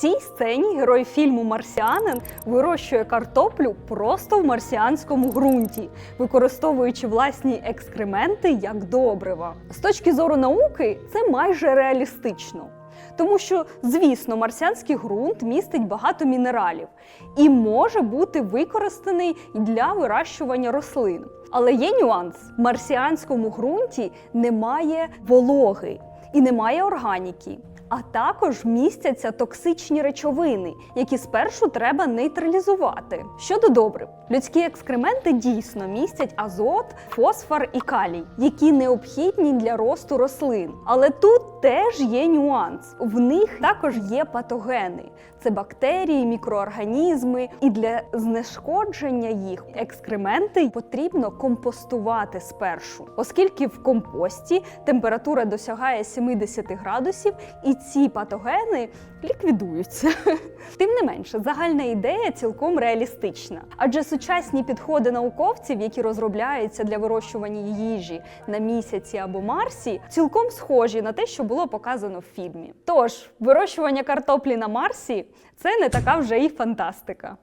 цій сцені герой фільму Марсіанин вирощує картоплю просто в марсіанському ґрунті, використовуючи власні екскременти як добрива. З точки зору науки, це майже реалістично. Тому що, звісно, марсіанський ґрунт містить багато мінералів і може бути використаний для вирощування рослин. Але є нюанс: в марсіанському ґрунті немає вологи і немає органіки. А також містяться токсичні речовини, які спершу треба нейтралізувати. Щодо добрив, людські екскременти дійсно містять азот, фосфор і калій, які необхідні для росту рослин. Але тут теж є нюанс. В них також є патогени: це бактерії, мікроорганізми, і для знешкодження їх екскременти потрібно компостувати спершу, оскільки в компості температура досягає 70 градусів, і ці патогени ліквідуються. Тим не менше, загальна ідея цілком реалістична, адже сучасні підходи науковців, які розробляються для вирощування їжі на місяці або Марсі, цілком схожі на те, що було показано в фільмі. Тож вирощування картоплі на Марсі це не така вже і фантастика.